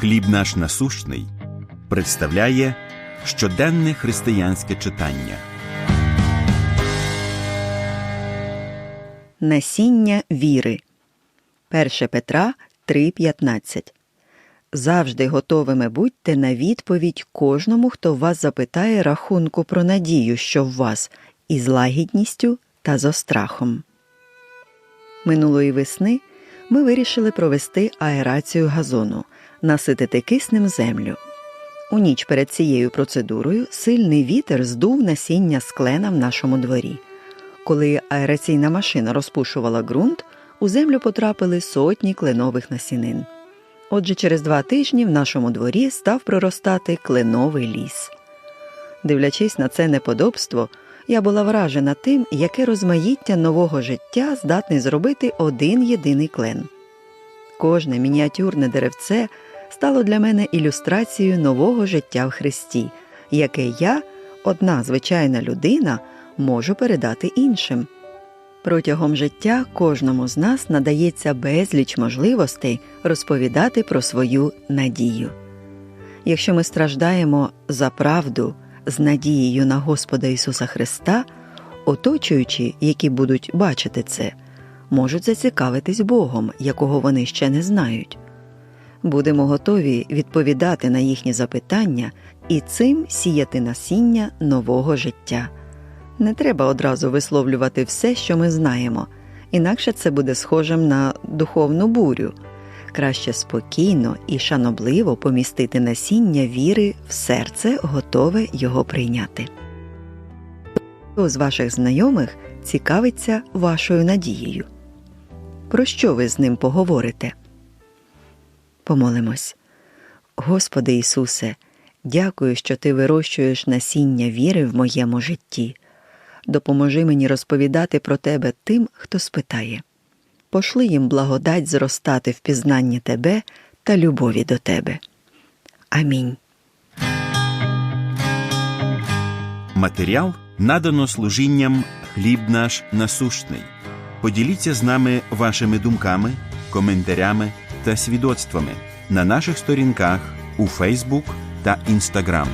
Хліб наш насущний представляє щоденне християнське читання. Насіння віри. 1 Петра 3.15 Завжди готовими будьте на відповідь кожному, хто вас запитає рахунку про надію, що в вас, із лагідністю та з острахом. Минулої весни ми вирішили провести аерацію газону, наситити киснем землю. У ніч перед цією процедурою сильний вітер здув насіння з клена в нашому дворі. Коли аераційна машина розпушувала ґрунт, у землю потрапили сотні кленових насінин. Отже, через два тижні в нашому дворі став проростати кленовий ліс. Дивлячись на це неподобство, я була вражена тим, яке розмаїття нового життя здатний зробити один єдиний клен. Кожне мініатюрне деревце стало для мене ілюстрацією нового життя в Христі, яке я, одна звичайна людина, можу передати іншим. Протягом життя кожному з нас надається безліч можливостей розповідати про свою надію. Якщо ми страждаємо за правду з надією на Господа Ісуса Христа, оточуючі, які будуть бачити це, можуть зацікавитись Богом, якого вони ще не знають. Будемо готові відповідати на їхні запитання і цим сіяти насіння нового життя. Не треба одразу висловлювати все, що ми знаємо, інакше це буде схожим на духовну бурю. Краще спокійно і шанобливо помістити насіння віри в серце, готове його прийняти. Хто з ваших знайомих цікавиться вашою надією? Про що ви з ним поговорите? Помолимось. Господи Ісусе, дякую, що Ти вирощуєш насіння віри в моєму житті. Допоможи мені розповідати про Тебе тим, хто спитає. Пошли їм благодать зростати в пізнанні Тебе та любові до Тебе. Амінь. Матеріал надано служінням Хліб наш насущний. Поділіться з нами вашими думками, коментарями та свідоцтвами на наших сторінках у Фейсбук та Інстаграм.